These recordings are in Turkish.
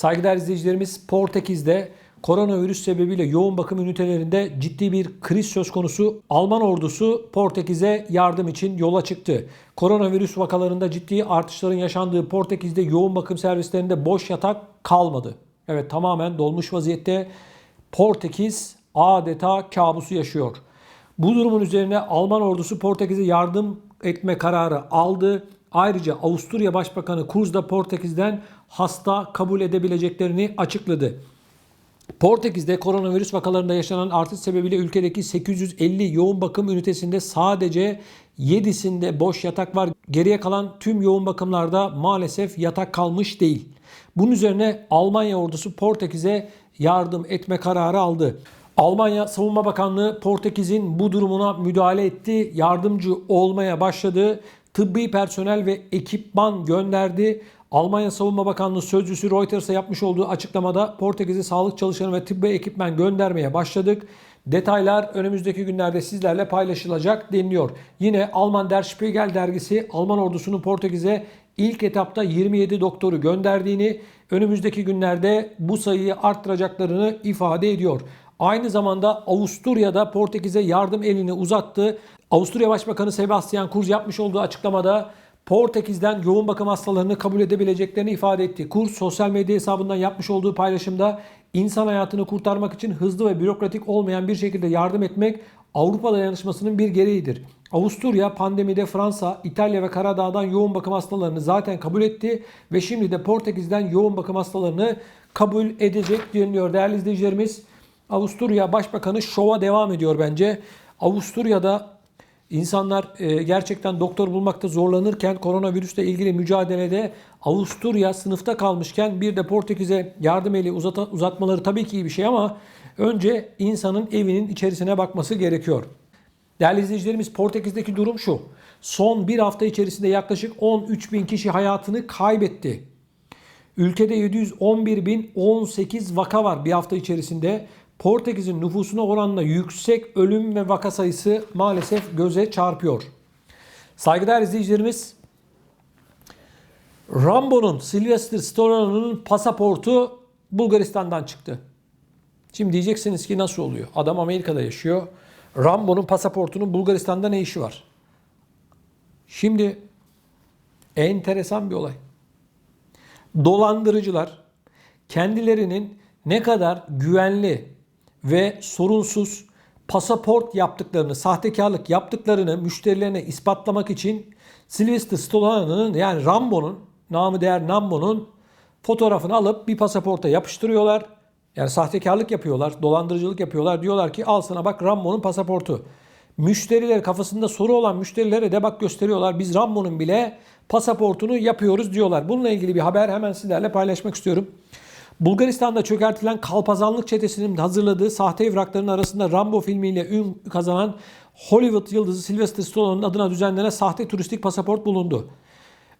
Saygıdeğer izleyicilerimiz Portekiz'de koronavirüs sebebiyle yoğun bakım ünitelerinde ciddi bir kriz söz konusu. Alman ordusu Portekiz'e yardım için yola çıktı. Koronavirüs vakalarında ciddi artışların yaşandığı Portekiz'de yoğun bakım servislerinde boş yatak kalmadı. Evet tamamen dolmuş vaziyette Portekiz adeta kabusu yaşıyor. Bu durumun üzerine Alman ordusu Portekiz'e yardım etme kararı aldı. Ayrıca Avusturya Başbakanı Kurz da Portekiz'den hasta kabul edebileceklerini açıkladı. Portekiz'de koronavirüs vakalarında yaşanan artış sebebiyle ülkedeki 850 yoğun bakım ünitesinde sadece 7'sinde boş yatak var. Geriye kalan tüm yoğun bakımlarda maalesef yatak kalmış değil. Bunun üzerine Almanya ordusu Portekiz'e yardım etme kararı aldı. Almanya Savunma Bakanlığı Portekiz'in bu durumuna müdahale etti. Yardımcı olmaya başladı. Tıbbi personel ve ekipman gönderdi. Almanya Savunma Bakanlığı sözcüsü Reuters'a yapmış olduğu açıklamada Portekiz'e sağlık çalışanı ve tıbbi ekipman göndermeye başladık. Detaylar önümüzdeki günlerde sizlerle paylaşılacak deniliyor. Yine Alman Der Spiegel dergisi Alman ordusunun Portekiz'e ilk etapta 27 doktoru gönderdiğini, önümüzdeki günlerde bu sayıyı arttıracaklarını ifade ediyor. Aynı zamanda Avusturya'da Portekiz'e yardım elini uzattı. Avusturya Başbakanı Sebastian Kurz yapmış olduğu açıklamada Portekiz'den yoğun bakım hastalarını kabul edebileceklerini ifade etti. Kurz sosyal medya hesabından yapmış olduğu paylaşımda insan hayatını kurtarmak için hızlı ve bürokratik olmayan bir şekilde yardım etmek Avrupa dayanışmasının bir gereğidir. Avusturya pandemide Fransa, İtalya ve Karadağ'dan yoğun bakım hastalarını zaten kabul etti ve şimdi de Portekiz'den yoğun bakım hastalarını kabul edecek deniliyor değerli izleyicilerimiz. Avusturya Başbakanı şova devam ediyor bence. Avusturya'da insanlar e, gerçekten doktor bulmakta zorlanırken koronavirüsle ilgili mücadelede Avusturya sınıfta kalmışken bir de Portekiz'e yardım eli uzatmaları tabii ki iyi bir şey ama önce insanın evinin içerisine bakması gerekiyor. Değerli izleyicilerimiz Portekiz'deki durum şu. Son bir hafta içerisinde yaklaşık 13 bin kişi hayatını kaybetti. Ülkede 711.018 vaka var bir hafta içerisinde. Portekiz'in nüfusuna oranla yüksek ölüm ve vaka sayısı maalesef göze çarpıyor. Saygıdeğer izleyicilerimiz, Rambo'nun, Sylvester Stallone'un pasaportu Bulgaristan'dan çıktı. Şimdi diyeceksiniz ki nasıl oluyor? Adam Amerika'da yaşıyor. Rambo'nun pasaportunun Bulgaristan'da ne işi var? Şimdi enteresan bir olay. Dolandırıcılar kendilerinin ne kadar güvenli ve sorunsuz pasaport yaptıklarını, sahtekarlık yaptıklarını müşterilerine ispatlamak için Sylvester Stallone'ın yani Rambo'nun, namı değer Rambo'nun fotoğrafını alıp bir pasaporta yapıştırıyorlar. Yani sahtekarlık yapıyorlar, dolandırıcılık yapıyorlar. Diyorlar ki al sana bak Rambo'nun pasaportu. Müşteriler kafasında soru olan müşterilere de bak gösteriyorlar. Biz Rambo'nun bile pasaportunu yapıyoruz diyorlar. Bununla ilgili bir haber hemen sizlerle paylaşmak istiyorum. Bulgaristan'da çökertilen kalpazanlık çetesinin hazırladığı sahte evrakların arasında Rambo filmiyle ün kazanan Hollywood yıldızı Sylvester Stallone'un adına düzenlenen sahte turistik pasaport bulundu.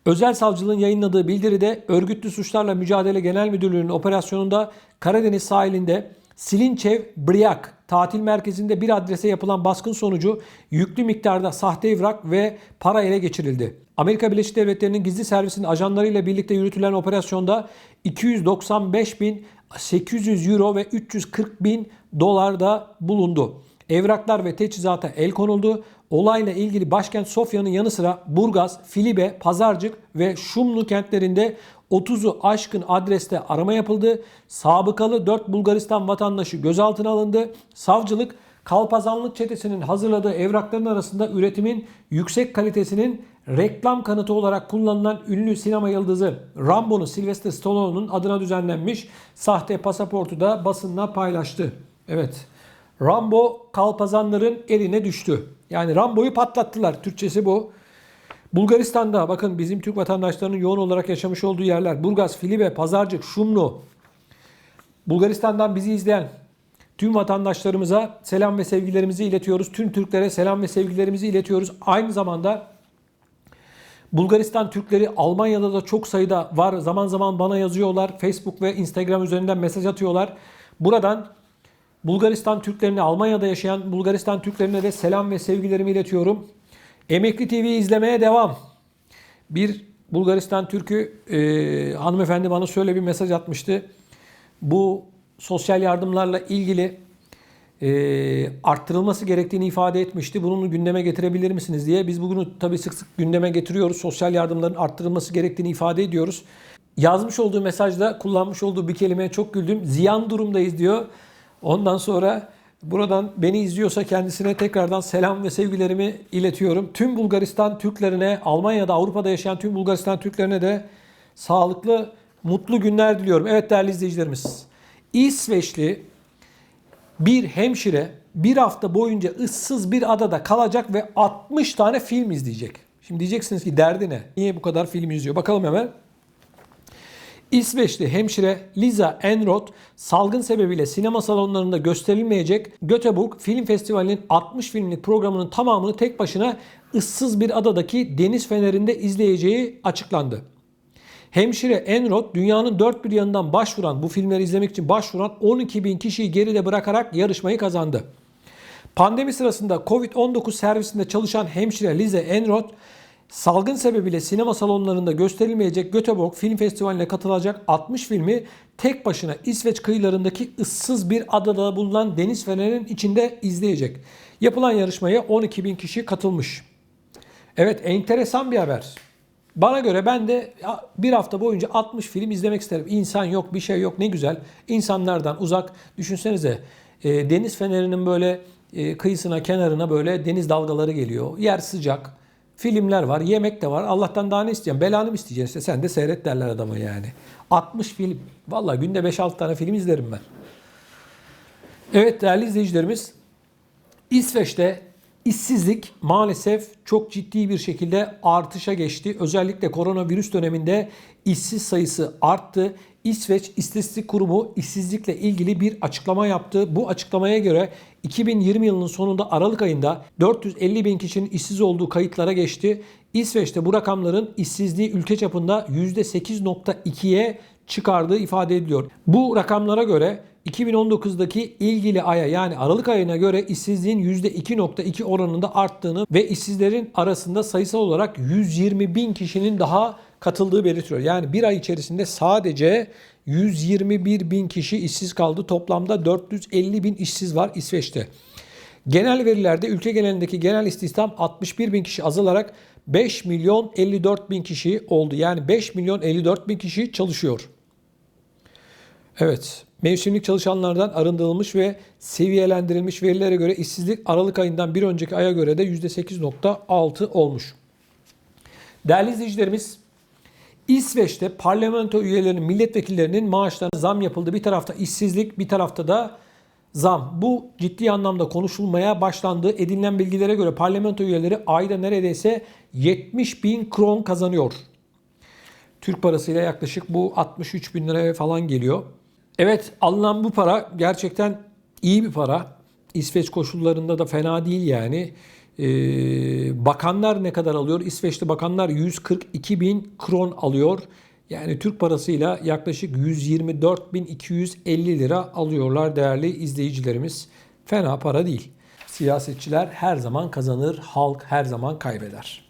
Özel savcılığın yayınladığı bildiride örgütlü suçlarla mücadele genel müdürlüğünün operasyonunda Karadeniz sahilinde Silinçev Briak tatil merkezinde bir adrese yapılan baskın sonucu yüklü miktarda sahte evrak ve para ele geçirildi. Amerika Birleşik Devletleri'nin gizli servisinin ajanlarıyla birlikte yürütülen operasyonda 295.800 euro ve 340 bin dolar da bulundu. Evraklar ve teçhizata el konuldu. Olayla ilgili başkent Sofya'nın yanı sıra Burgaz, Filibe, Pazarcık ve Şumlu kentlerinde 30'u aşkın adreste arama yapıldı. Sabıkalı 4 Bulgaristan vatandaşı gözaltına alındı. Savcılık Kalpazanlık çetesinin hazırladığı evrakların arasında üretimin yüksek kalitesinin reklam kanıtı olarak kullanılan ünlü sinema yıldızı Rambo'nun Sylvester Stallone'un adına düzenlenmiş sahte pasaportu da basınla paylaştı. Evet. Rambo kalpazanların eline düştü. Yani Rambo'yu patlattılar. Türkçesi bu. Bulgaristan'da bakın bizim Türk vatandaşlarının yoğun olarak yaşamış olduğu yerler. Burgaz, Filibe, Pazarcık, Şumlu. Bulgaristan'dan bizi izleyen tüm vatandaşlarımıza selam ve sevgilerimizi iletiyoruz. Tüm Türklere selam ve sevgilerimizi iletiyoruz. Aynı zamanda Bulgaristan Türkleri Almanya'da da çok sayıda var. Zaman zaman bana yazıyorlar. Facebook ve Instagram üzerinden mesaj atıyorlar. Buradan Bulgaristan Türklerine, Almanya'da yaşayan Bulgaristan Türklerine de selam ve sevgilerimi iletiyorum. Emekli TV izlemeye devam. Bir Bulgaristan Türk'ü e, hanımefendi bana şöyle bir mesaj atmıştı. Bu sosyal yardımlarla ilgili e, arttırılması gerektiğini ifade etmişti. Bunu gündeme getirebilir misiniz diye. Biz bugünü tabii sık sık gündeme getiriyoruz. Sosyal yardımların arttırılması gerektiğini ifade ediyoruz. Yazmış olduğu mesajda kullanmış olduğu bir kelimeye çok güldüm. Ziyan durumdayız diyor. Ondan sonra buradan beni izliyorsa kendisine tekrardan selam ve sevgilerimi iletiyorum. Tüm Bulgaristan Türklerine, Almanya'da, Avrupa'da yaşayan tüm Bulgaristan Türklerine de sağlıklı, mutlu günler diliyorum. Evet değerli izleyicilerimiz. İsveçli bir hemşire bir hafta boyunca ıssız bir adada kalacak ve 60 tane film izleyecek. Şimdi diyeceksiniz ki derdi ne? Niye bu kadar film izliyor? Bakalım hemen. İsveçli hemşire Liza Enroth salgın sebebiyle sinema salonlarında gösterilmeyecek Göteborg Film Festivali'nin 60 filmlik programının tamamını tek başına ıssız bir adadaki deniz fenerinde izleyeceği açıklandı. Hemşire Enroth dünyanın dört bir yanından başvuran bu filmleri izlemek için başvuran 12 bin kişiyi geride bırakarak yarışmayı kazandı. Pandemi sırasında Covid-19 servisinde çalışan hemşire Lize Enroth salgın sebebiyle sinema salonlarında gösterilmeyecek Göteborg Film Festivali'ne katılacak 60 filmi tek başına İsveç kıyılarındaki ıssız bir adada bulunan deniz fenerinin içinde izleyecek. Yapılan yarışmaya 12 bin kişi katılmış. Evet enteresan bir haber. Bana göre ben de bir hafta boyunca 60 film izlemek isterim. İnsan yok, bir şey yok ne güzel. İnsanlardan uzak. Düşünsenize e, deniz fenerinin böyle e, kıyısına, kenarına böyle deniz dalgaları geliyor. Yer sıcak. Filmler var, yemek de var. Allah'tan daha ne isteyeceğim? Belanı mı isteyeceksin? İşte sen de seyret derler adama yani. 60 film. Vallahi günde 5-6 tane film izlerim ben. Evet değerli izleyicilerimiz. İsveç'te işsizlik maalesef çok ciddi bir şekilde artışa geçti. Özellikle koronavirüs döneminde işsiz sayısı arttı. İsveç İstatistik Kurumu işsizlikle ilgili bir açıklama yaptı. Bu açıklamaya göre 2020 yılının sonunda Aralık ayında 450 bin kişinin işsiz olduğu kayıtlara geçti. İsveç'te bu rakamların işsizliği ülke çapında %8.2'ye çıkardığı ifade ediliyor. Bu rakamlara göre 2019'daki ilgili aya yani Aralık ayına göre işsizliğin %2.2 oranında arttığını ve işsizlerin arasında sayısal olarak 120 bin kişinin daha katıldığı belirtiyor. Yani bir ay içerisinde sadece 121 bin kişi işsiz kaldı. Toplamda 450 bin işsiz var İsveç'te. Genel verilerde ülke genelindeki genel istihdam 61 bin kişi azalarak 5 milyon 54 bin kişi oldu. Yani 5 milyon 54 bin kişi çalışıyor. Evet, mevsimlik çalışanlardan arındırılmış ve seviyelendirilmiş verilere göre işsizlik Aralık ayından bir önceki aya göre de %8.6 olmuş. Değerli izleyicilerimiz, İsveç'te parlamento üyelerinin, milletvekillerinin maaşlarına zam yapıldı. Bir tarafta işsizlik, bir tarafta da zam. Bu ciddi anlamda konuşulmaya başlandı. Edinilen bilgilere göre parlamento üyeleri ayda neredeyse 70 bin kron kazanıyor. Türk parasıyla yaklaşık bu 63 bin liraya falan geliyor. Evet alınan bu para gerçekten iyi bir para. İsveç koşullarında da fena değil yani. Ee, bakanlar ne kadar alıyor? İsveçli bakanlar 142 bin kron alıyor. Yani Türk parasıyla yaklaşık 124.250 lira alıyorlar değerli izleyicilerimiz. Fena para değil. Siyasetçiler her zaman kazanır, halk her zaman kaybeder.